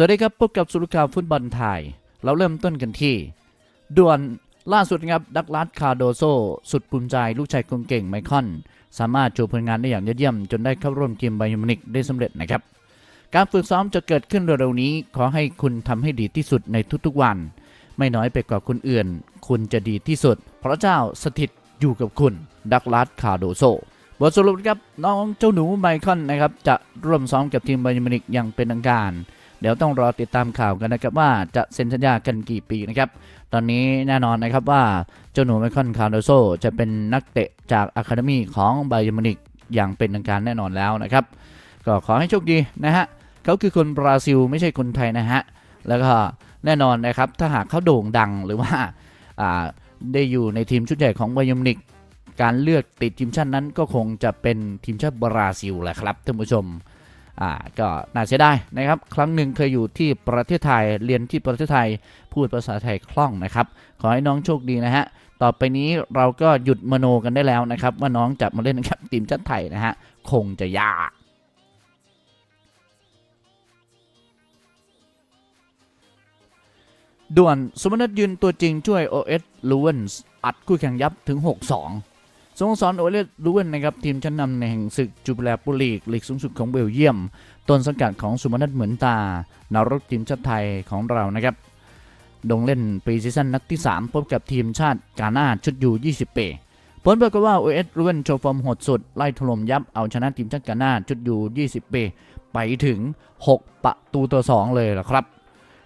สวัสดีครับพบกับสุรข่าวฟุตบอลไทย เราเริ่มต้นกันที่ด่วนล่าสุดครับดักลาสคาโดโซ สุดภูมิใจลูกชายคนเก่งไมคอน สามารถโชว์ผลงานได้อย่างยอดเยี่ยม จนได้เข้าร่วมทีมไบยอมนิกได้สำเร็จนะครับ การฝึกซ้อมจะเกิดขึ้นเร็วๆนี้ ขอให้คุณทำให้ดีที่สุดในทุกๆวัน ไม่น้อยไปกว่าคนอื่น คุณจะดีที่สุด พระเจ้าสถิตอยู่กับคุณ ดักลาสคาโดโซบทสรุปครับน้องเจ้าหนูไมคอนนะครับจะร่วมซ้อมกับทีมไบยอมนิกอย่างเป็นทางการ เดี๋ยวต้องรอติดตามข่าวกันนะครับว่าจะเซ็นสัญญากันกี่ปีนะครับตอนนี้แน่นอนนะครับว่าเจ้าหนูไมคอนคาร์โดโซจะเป็นนักเตะจากอะคาเดมีของไบยอร์มินิกอย่างเป็นทางการแน่นอนแล้วนะครับ ก็ขอให้โชคดีนะฮะเขาคือคนบราซิลไม่ใช่คนไทยนะฮะแล้วก็แน่นอนนะครับถ้าหากเขาโด่งดังหรือว่าอ่าได้อยู่ในทีมชุดใหญ่ของไบยอร์มินิกการเลือกติดทีมชาตินั้นก็คงจะเป็นทีมชาติบราซิลแหละครับท่านผู้ชม อ่าก็น่าเสียดายนะครับ ครั้งหนึ่งเคยอยู่ที่ประเทศไทยเรียนที่ประเทศไทยพูดภาษาไทยคล่องนะครับ ขอให้น้องโชคดีนะฮะต่อไปนี้เราก็หยุดมโนกันได้แล้วนะครับ ว่าน้องจะมาเล่นนะครับทีมชาติไทยนะฮะคงจะยากด่วนสมนัตยืนตัวจริงช่วย OS l u w e n s อัดคู่แข่งยับถึง 6-2 สโมสรโอเลสลูเวนนะครับทีมชั้นนำในแห่งศึกจูเปลปุลีกลีกสูงสุดของเบลเยียม ต้นสังกัดของสุมนัทเหมือนตานารกทีมชาติไทยของเรานะครับลงเล่นปีซีซั่นนัดที่ 3 พบกับทีมชาติกาหน้าชุดยู20ปีผลปรากฏว่าโอเอสลูเวนโชว์ฟอร์มโหดสุด ไล่ถล่มยับเอาชนะทีมชาติกาหน้าชุดยู20ปีไปถึง 6 ประตูต่อ2เลยละครับ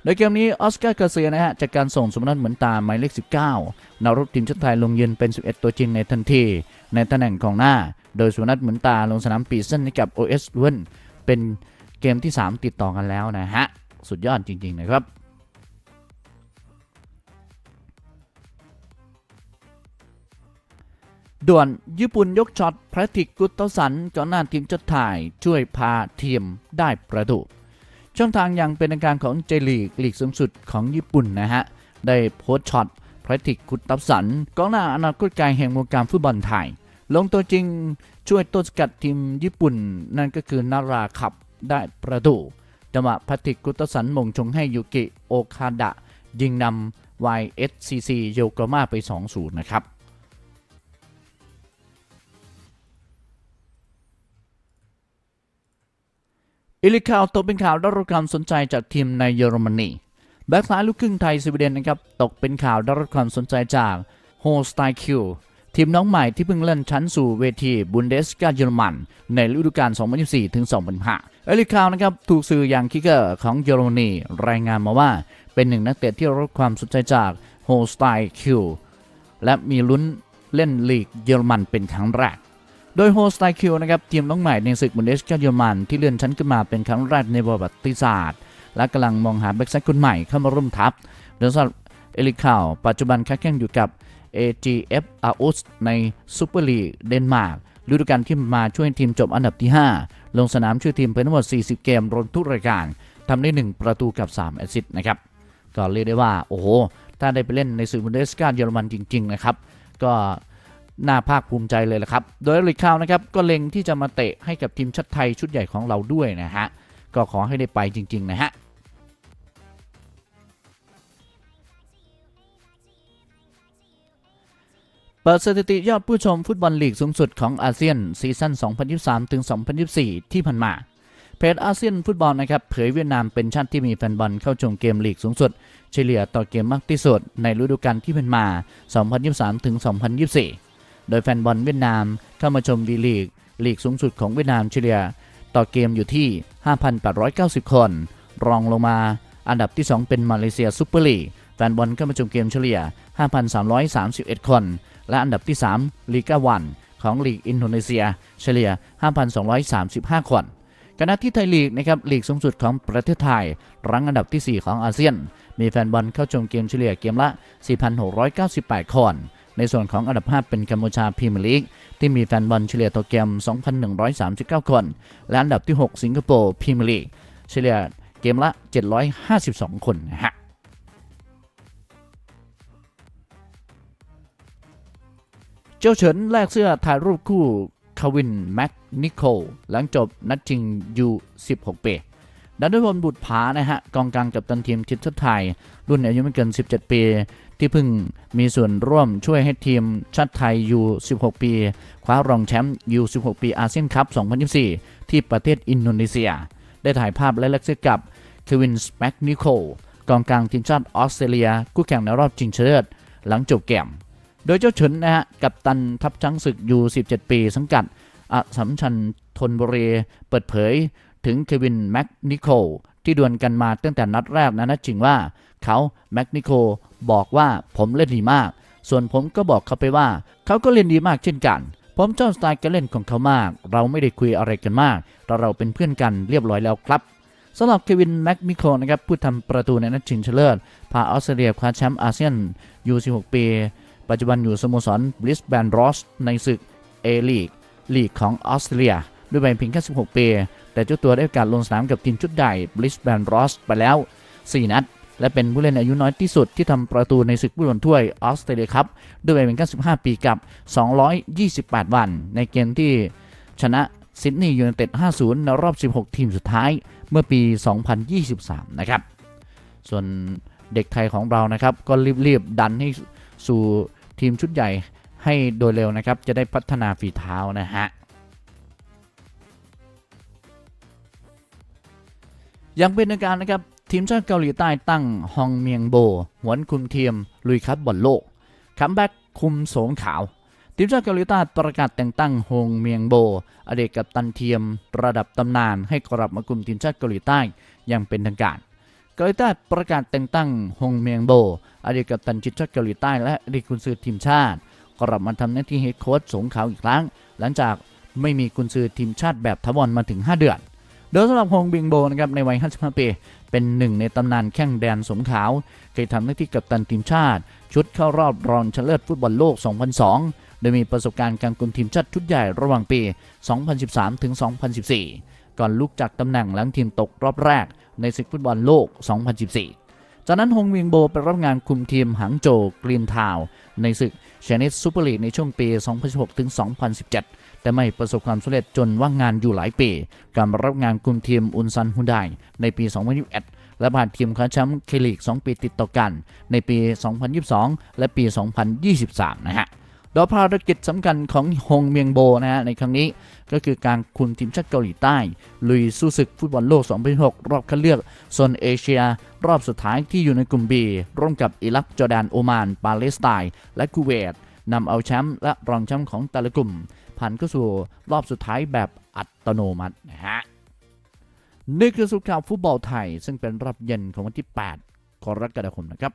โดยเกมนี้ออสการ์เกาเซียนะฮะจากการส่งสมนัทเหมือนตาหมายเลข 19นารกทีมชาติไทยลงเยืนเป็น 11 ตัวจริงในทันที ในตำแหน่งของหน้า โดยสุนัทเหมือนตาลงสนามปีเส้นให้กับ OS ล้วนเป็นเกมที่ 3 ติดต่อกันแล้วนะฮะ สุดยอดจริง ๆ นะครับด่วนญี่ปุ่นยกช็อตพระติกกุตเตสันก่อนหน้าทีมชาติไทยช่วยพาทีมได้ประตู ช่องทางอย่างเป็นทางการของเจลีกลีกสูงสุดของญี่ปุ่นนะฮะ ได้โพสต์ช็อตพระติกกุตตับสันกองหน้าอนาคตไกลแห่งวงการฟุตบอลไทย ลงตัวจริงช่วยต้นสกัดทีมญี่ปุ่น นั่นก็คือนาราขับได้ประตูจังหวะพระติกกุตตับสันมงชงให้ยูกิโอคาดะ ยิงนำ YSCC โยโกมาไป 2-0 นะครับ อิลิคาวตกเป็นข่าวได้รับความสนใจจากทีมในเยอรมนีแบ็กซ้ายลูกครึ่งไทยสวีเดนนะครับตกเป็นข่าวได้รับความสนใจจากโฮสไตคิวทีมน้องใหม่ที่เพิ่งเล่นชั้นสู่เวทีบุนเดสกาเยอรมัน ในฤดูกาล 2024 ถึง 2025 เอลิคาวนะครับถูกสื่ออย่างคิกเกอร์ของเยอรมนีรายงานมาว่า เป็นหนึ่งนักเตะที่ได้รับความสนใจจากโฮสไตคิวและมีลุ้นเล่นลีกเยอรมันเป็นครั้งแรก โดยโฮสไตคิวนะครับทีมน้องใหม่ในศึกบุนเดสกาเยอรมันที่เลื่อนชั้นขึ้นมาเป็นครั้งแรกในประวัติศาสตร์ และกำลังมองหาแบ็กซ้ายคนใหม่เข้ามาร่วมทัพโดยสำหรับเอลิคาวปัจจุบันค้าแข่งอยู่กับ AGF a u s ในซูเปอร์ลีกเดนมาร์กฤดูกาลที่มาช่วยทีมจบอันดับที่ 5 ลงสนามช่วยทีมเป็นทั้งหมด 40 เกมรวมทุกรายการทำได้ 1 ประตูกับ 3 แอสซิสต์นะครับก็เรียกได้ว่า โอ้โห ถ้าได้ไปเล่นในศึกบุนเดสกาเยอรมันจริง ๆ นะครับ ก็ น่าภาคภูมิใจเลยละครับ โดยลิคาวนะครับก็เล็งที่จะมาเตะให้กับทีมชาติไทยชุดใหญ่ของเราด้วยนะฮะ ก็ขอให้ได้ไปจริง ๆ นะฮะเปิดสถิติยอดผู้ชมฟุตบอลลีกสูงสุดของอาเซียนซีซั่น 2023 ถึง 2024 ที่ผ่านมา เพจอาเซียนฟุตบอลนะครับเผยเวียดนามเป็นชาติที่มีแฟนบอลเข้าชมเกมลีกสูงสุด เฉลี่ยต่อเกมมากที่สุดในฤดูกาลที่ผ่านมา 2023 ถึง 2024 โดยแฟนบอลเวียดนามเข้ามาชมวีลีกลีกสูงสุดของเวียดนามเฉลี่ยต่อเกมอยู่ที่ 5,890 คน รองลงมาอันดับที่ 2 เป็นมาเลเซียซูเปอร์ลีกแฟนบอลเข้ามาชมเกมเฉลี่ย 5,331 คน และอันดับที่ 3 ลีกาวันของลีกอินโดนีเซีย เฉลี่ย 5,235 คนขณะที่ไทยลีกนะครับลีกสูงสุดของประเทศไทย รั้งอันดับที่ 4 ของอาเซียน มีแฟนบอลเข้าชมเกมเฉลี่ยเกมละ 4,698 คน ในส่วนของอันดับ 5 เป็นกัมพูชาพรีเมียร์ลีกที่มีแฟนบอลเฉลี่ยต่อเกม 2,139 คน และอันดับที่ 6 สิงคโปร์พรีเมียร์ลีกเฉลี่ยเกมละ 752 คนนะฮะเจ้าเฉินแลกเสื้อถ่ายรูปคู่คาวินแม็กนิโคลหลังจบนัดชิงยู16 ปี ดันด้วยพลบุตรผานะฮะกองกลางกับตันทีมทีมชาติไทย รุ่นอายุไม่เกิน 17 ปี ที่เพิ่งมีส่วนร่วมช่วยให้ทีมชาติไทยยู16 ปี คว้ารองแชมป์ยู16 ปีอาเซียนคัพ 2024 ที่ประเทศอินโดนีเซีย ได้ถ่ายภาพและเล็กซ์กับเควินสแมกนิโคลกองกลางทีมชาติออสเตรเลียคู่แข่งในรอบชิงชนะเลิศหลังจบเกมโดยเจ้าเฉินนะฮะกับตันทัพช้างศึกยู17 ปี สังกัดอสสัมชัญทนบุรีเปิดเผย ถึงเควินแม็กนิโคลที่ดวลกันมาตั้งแต่นัดแรกนะนะจริงว่าเขาแม็กนิโคลบอกว่าผมเล่นดีมาก ส่วนผมก็บอกเขาไปว่า เขาก็เล่นดีมากเช่นกัน ผมชอบสไตล์การเล่นของเขามาก เราไม่ได้คุยอะไรกันมาก เราเราเป็นเพื่อนกันเรียบร้อยแล้วครับสำหรับเควินแม็กนิโคลนะครับผู้ทำประตูในนัดชิงชนะเลิศพาออสเตรเลียคว้าแชมป์อาเซียนยู16 ปี ปัจจุบันอยู่สโมสรบลิสแบนรอสในศึกเอลีกลีกของออสเตรเลีย ด้วยวัยเพียงแค่ 16 ปี แต่เจ้าตัวได้โอกาสลงสนามกับทีมชุดใหญ่บลิสแบนรอสไปแล้ว 4 นัด และเป็นผู้เล่นอายุน้อยที่สุดที่ทำประตูในศึกฟุตบอลถ้วยออสเตรเลียครับด้วยวัยเพียงแค่ 15 ปีกับ 228 วัน ในเกมที่ชนะซิดนีย์ยูไนเต็ด 5-0 ในรอบ 16 ทีมสุดท้ายเมื่อปี 2023 นะครับ ส่วนเด็กไทยของเรานะครับ ก็รีบๆ ดันให้สู่ทีมชุดใหญ่ให้โดยเร็วนะครับ จะได้พัฒนาฝีเท้านะฮะ ยังเป็นทางการนะครับทีมชาติเกาหลีใต้ตั้งฮองเมียงโบหวนคุมทีมลุยคัดบอลโลกคัมแบ็กคุมโสงขาว ทีมชาติเกาหลีใต้ประกาศแต่งตั้งฮงเมียงโบ อดีตกัปตันเทียม ระดับตำนานให้กลับมาคุมทีมชาติเกาหลีใต้อย่างเป็นทางการ เกาหลีใต้ประกาศแต่งตั้งฮงเมียงโบ อดีตกัปตันทีมชาติเกาหลีใต้และอดีตกุนซือทีมชาติกลับมาทำหน้าที่เฮดโค้ชสงขาวอีกครั้ง หลังจากไม่มีกุนซือทีมชาติแบบทวรมาถึง 5 เดือน โดยสำหรับฮงบิงโบนะครับในวัย 55 ปี เป็นหนึ่งในตำนานแข้งแดนสมขาว เคยทำหน้าที่กัปตันทีมชาติ ชุดเข้ารอบรองชนะเลิศฟุตบอลโลก 2002 โดยมีประสบการณ์การคุมทีมชาติชุดใหญ่ระหว่างปี 2013 ถึง 2014 ก่อนลุกจากตำแหน่งหลังทีมตกรอบแรกในศึกฟุตบอลโลก 2014 จากนั้นฮงวิงโบไปรับงานคุมทีมหางโจวกรีนทาวในศึกเชนิสซูเปอร์ลีกในช่วงปี 2016ถึง2017 แต่ไม่ประสบความสำเร็จจนว่างงานอยู่หลายปีการมารับงานคุมทีมอุนซันฮุนไดในปี 2021 และผ่านทีมคว้าแชมป์เคลีก 2 ปีติดต่อกัน ในปี 2022 และปี 2023 นะฮะ โดยภารกิจสำคัญของฮงเมียงโบนะฮะในครั้งนี้ก็คือการคุมทีมชาติเกาหลีใต้ ลุยสู้ศึกฟุตบอลโลก 2026รอบคัดเลือกโซนเอเชีย รอบสุดท้ายที่อยู่ในกลุ่ม B ร่วมกับอิรักจอร์แดนโอมาน ปาเลสไตน์และคูเวตนำเอาแชมป์และรองแชมป์ของแต่ละกลุ่ม ผ่านเข้าสู่รอบสุดท้ายแบบอัตโนมัตินะฮะนี่คือสุขข่าวฟุตบอลไทย ซึ่งเป็นรอบเย็นของวันที่ 8 กรกฎาคมนะครับ